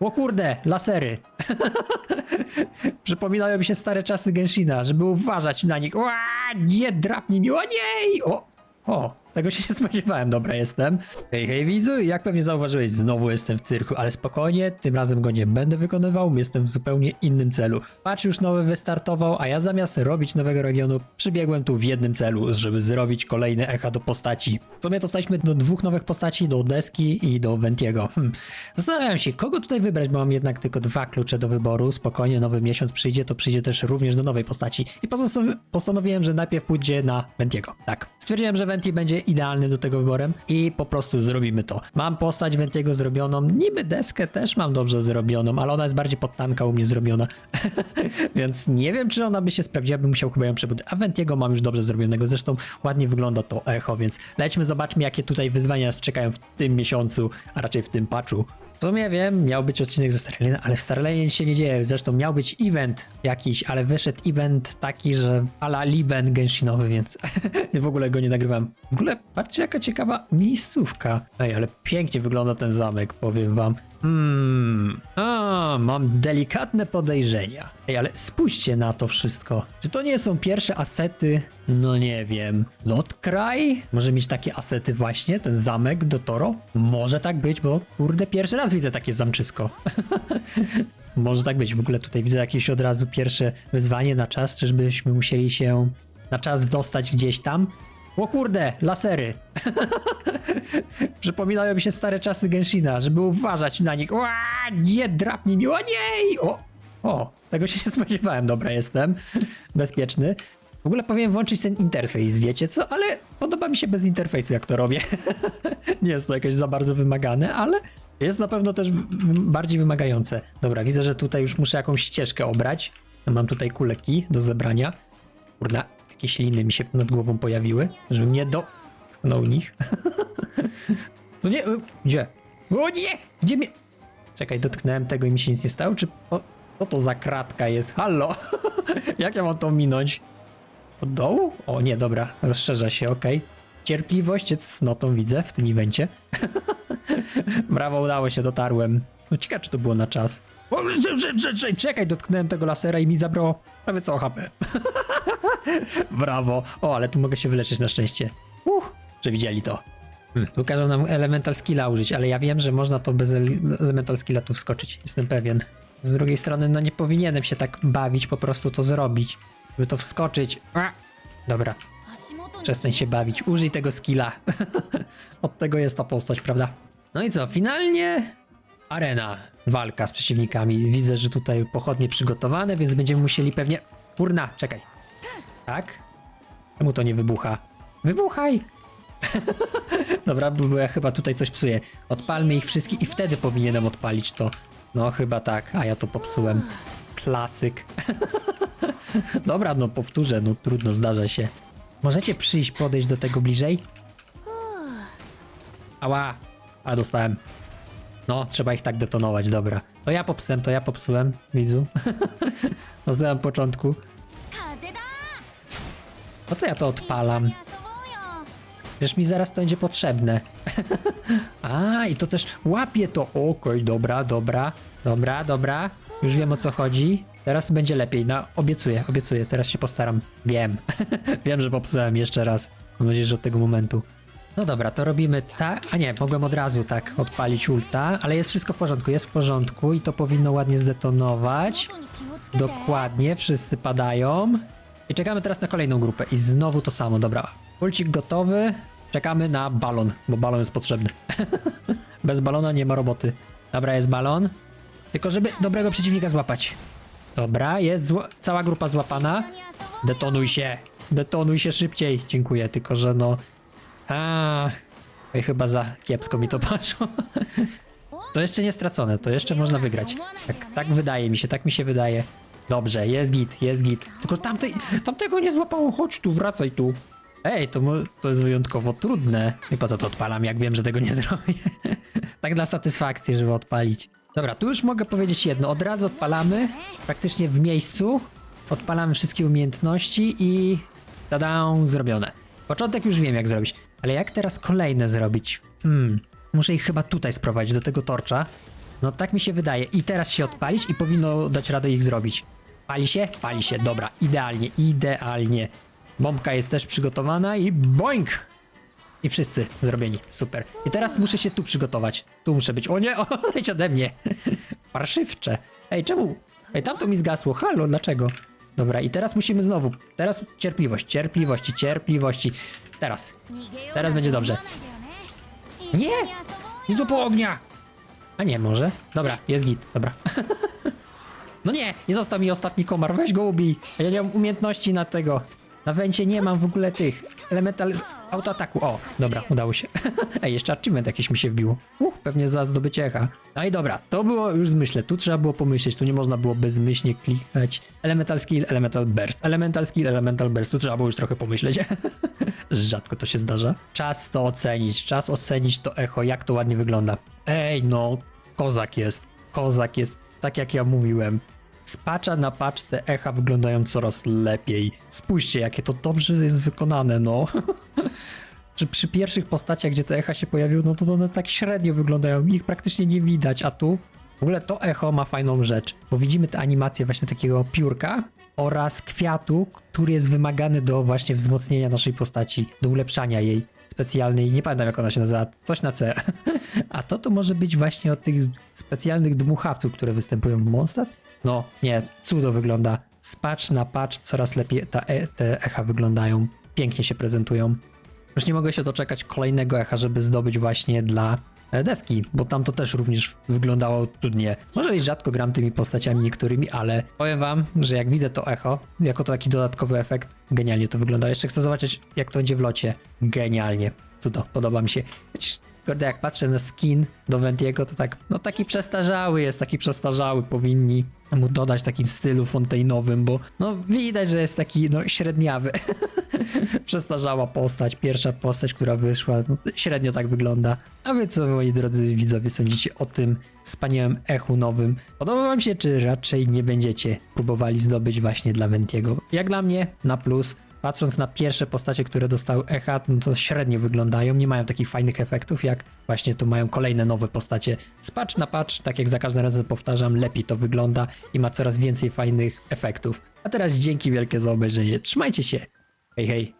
O kurde, lasery. Przypominają mi się stare czasy Genshina, żeby uważać na nich. Ła, nie drapnij mi, o nie! O, o, tego się nie spodziewałem, dobra jestem. Hej, hej widzu, jak pewnie zauważyłeś, znowu jestem w cyrku, ale spokojnie, tym razem go nie będę wykonywał, jestem w zupełnie innym celu. Patch już nowy wystartował, a ja zamiast robić nowego regionu, przybiegłem tu w jednym celu, żeby zrobić kolejne echa do postaci. W sumie dostaliśmy do dwóch nowych postaci, do Deski i do Ventiego. Hm. Zastanawiam się, kogo tutaj wybrać, bo mam jednak tylko dwa klucze do wyboru. Spokojnie, nowy miesiąc przyjdzie, to przyjdzie też również do nowej postaci. I postanowiłem, że najpierw pójdzie na Ventiego. Tak. Stwierdziłem, że Venti będzie idealnym do tego wyborem i po prostu zrobimy to. Mam postać Ventiego zrobioną, niby deskę też mam dobrze zrobioną, ale ona jest bardziej pod tanka u mnie zrobiona. Więc nie wiem, czy ona by się sprawdziła, bym musiał chyba ją przebudować. A Ventiego mam już dobrze zrobionego, zresztą ładnie wygląda to echo, więc lećmy, zobaczmy, jakie tutaj wyzwania nas czekają w tym miesiącu, a raczej w tym patchu. W sumie wiem, miał być odcinek ze Starlina, ale w Starlinie się nie dzieje. Zresztą miał być event jakiś, ale wyszedł event taki, że ala Liben Genshinowy, więc w ogóle go nie nagrywam. W ogóle patrzcie jaka ciekawa miejscówka. Ej, ale pięknie wygląda ten zamek, powiem wam. Hmm, a, mam delikatne podejrzenia. Ej, ale spójrzcie na to wszystko. Czy to nie są pierwsze asety? No nie wiem. Lotkraj? Może mieć takie asety właśnie, ten zamek do Toro? Może tak być, bo kurde, pierwszy raz widzę takie zamczysko. Może tak być. W ogóle tutaj widzę jakieś od razu pierwsze wyzwanie na czas. Czyżbyśmy musieli się na czas dostać gdzieś tam? O kurde, lasery. Przypominają mi się stare czasy Genshina, żeby uważać na nich. Ła, nie drapnij mi, o nie! O, o, tego się nie spodziewałem, dobra jestem. Bezpieczny. W ogóle powinien włączyć ten interfejs, wiecie co? Ale podoba mi się bez interfejsu, jak to robię. nie jest to jakieś za bardzo wymagane, ale jest na pewno też bardziej wymagające. Dobra, widzę, że tutaj już muszę jakąś ścieżkę obrać. Mam tutaj kuleki do zebrania. Kurna, jakieś liny mi się nad głową pojawiły, żebym nie dotknął nich. no nie, y, gdzie? O nie! Gdzie mnie... Czekaj, dotknąłem tego i mi się nic nie stało, czy... O, co to za kratka jest? Hallo! Jak ja mam to minąć? Od dołu? O nie, dobra, rozszerza się, okej. Cierpliwość jest cnotą, widzę, w tym evencie. Brawo, udało się, dotarłem. No ciekawe, czy to było na czas. O, cze- cze- cze- cze- Czekaj, dotknąłem tego lasera i mi zabrało prawie całe HP. Brawo. O, ale tu mogę się wyleczyć na szczęście. Uff, że widzieli to. Hmm. Tu każą nam elemental skilla użyć, ale ja wiem, że można to bez ele- elemental skilla tu wskoczyć. Jestem pewien. Z drugiej strony, no nie powinienem się tak bawić, po prostu to zrobić. Żeby to wskoczyć. A! Dobra, przestań się bawić. Użyj tego skilla. Od tego jest ta postać, prawda? No i co, finalnie arena. Walka z przeciwnikami. Widzę, że tutaj pochodnie przygotowane, więc będziemy musieli pewnie... Kurna, czekaj. Tak? Czemu to nie wybucha? Wybuchaj! Dobra, bo ja chyba tutaj coś psuję. Odpalmy ich wszystkich i wtedy powinienem odpalić to. No chyba tak, a ja to popsułem. Klasyk. Dobra, no powtórzę, no trudno, zdarza się. Możecie przyjść, podejść do tego bliżej? Ała, a dostałem. No, trzeba ich tak detonować, dobra. To ja popsułem, to ja popsułem, widzu. Na samym początku. Po co ja to odpalam? Wiesz, mi zaraz to będzie potrzebne. A, i to też łapie to. Okej, okay, dobra, dobra, dobra, dobra. Już wiem o co chodzi. Teraz będzie lepiej, no obiecuję, obiecuję, teraz się postaram. Wiem, wiem, że popsułem jeszcze raz. Mam nadzieję, że od tego momentu. No dobra, to robimy tak. A nie, mogłem od razu tak odpalić ulta, ale jest wszystko w porządku, jest w porządku i to powinno ładnie zdetonować. Dokładnie, wszyscy padają. I czekamy teraz na kolejną grupę i znowu to samo, dobra. Ulcik gotowy, czekamy na balon, bo balon jest potrzebny. Bez balona nie ma roboty. Dobra, jest balon. Tylko żeby dobrego przeciwnika złapać. Dobra, jest cała grupa złapana. Detonuj się, detonuj się szybciej. Dziękuję, tylko że no a, oj, chyba za kiepsko mi to poszło. To jeszcze nie stracone, to jeszcze można wygrać. Tak, tak wydaje mi się, tak mi się wydaje. Dobrze, jest git, jest git. Tylko tamtej, tamtego nie złapało, chodź tu, wracaj tu. Ej, to, to jest wyjątkowo trudne. I po co to odpalam, jak wiem, że tego nie zrobię. tak dla satysfakcji, żeby odpalić. Dobra, tu już mogę powiedzieć jedno. Od razu odpalamy, praktycznie w miejscu. Odpalamy wszystkie umiejętności i tada, zrobione. Początek już wiem jak zrobić, ale jak teraz kolejne zrobić? Hmm, muszę ich chyba tutaj sprowadzić do tego torcza. No tak mi się wydaje. I teraz się odpalić i powinno dać radę ich zrobić. Pali się? Pali się. Dobra, idealnie, idealnie. Bombka jest też przygotowana i boink! I wszyscy zrobieni. Super. I teraz muszę się tu przygotować. Tu muszę być. O nie, odejdź ode mnie. Parszywcze. Ej, czemu? Ej, tamto mi zgasło. Halo, dlaczego? Dobra, i teraz musimy znowu. Teraz cierpliwość, cierpliwości, cierpliwości. Teraz. Teraz będzie dobrze. Nie! Nie złapał ognia! A nie, może? Dobra, jest git, dobra. no nie, nie został mi ostatni komar, weź go ubij. Ja nie mam umiejętności na tego. Na węcie nie mam w ogóle tych. Elemental autoataku. O, dobra, udało się. Ej, jeszcze achievement jakiś mi się wbił. Uch, pewnie za zdobycie echa. No i dobra, to było już zmyśle. Tu trzeba było pomyśleć, tu nie można było bezmyślnie klikać. Elemental skill, elemental burst. Elemental skill, elemental burst. Tu trzeba było już trochę pomyśleć. Rzadko to się zdarza. Czas to ocenić, czas ocenić to echo, jak to ładnie wygląda. Ej, no, kozak jest. Kozak jest, tak jak ja mówiłem. Z patcha na patch te echa wyglądają coraz lepiej. Spójrzcie, jakie to dobrze jest wykonane, no. Przy, przy pierwszych postaciach, gdzie te echa się pojawiły, no to one tak średnio wyglądają, ich praktycznie nie widać, a tu w ogóle to echo ma fajną rzecz, bo widzimy te animacje właśnie takiego piórka oraz kwiatu, który jest wymagany do właśnie wzmocnienia naszej postaci, do ulepszania jej specjalnej, nie pamiętam jak ona się nazywa, coś na C. A to to może być właśnie od tych specjalnych dmuchawców, które występują w Mondstadt? No, nie, cudo wygląda. Z patch na patch coraz lepiej ta e, te echa wyglądają, pięknie się prezentują. Już nie mogę się doczekać kolejnego echa, żeby zdobyć właśnie dla e, deski, bo tam to też również wyglądało trudnie. Może i rzadko gram tymi postaciami niektórymi, ale powiem wam, że jak widzę to echo, jako to taki dodatkowy efekt, genialnie to wygląda. Jeszcze chcę zobaczyć, jak to będzie w locie. Genialnie. Cudo, podoba mi się. Kurde, jak patrzę na skin do Ventiego, to tak, no taki przestarzały jest, taki przestarzały, powinni mu dodać takim stylu fontainowym, bo no widać, że jest taki no średniawy. Przestarzała postać, pierwsza postać, która wyszła, no, średnio tak wygląda. A wy co, moi drodzy widzowie, sądzicie o tym wspaniałym echu nowym? Podoba wam się, czy raczej nie będziecie próbowali zdobyć właśnie dla Ventiego? Jak dla mnie, na plus. Patrząc na pierwsze postacie, które dostały echa, no to średnio wyglądają, nie mają takich fajnych efektów, jak właśnie tu mają kolejne nowe postacie. Z patch na patch, tak jak za każdym razem powtarzam, lepiej to wygląda i ma coraz więcej fajnych efektów. A teraz dzięki wielkie za obejrzenie. Trzymajcie się. Hej, hej.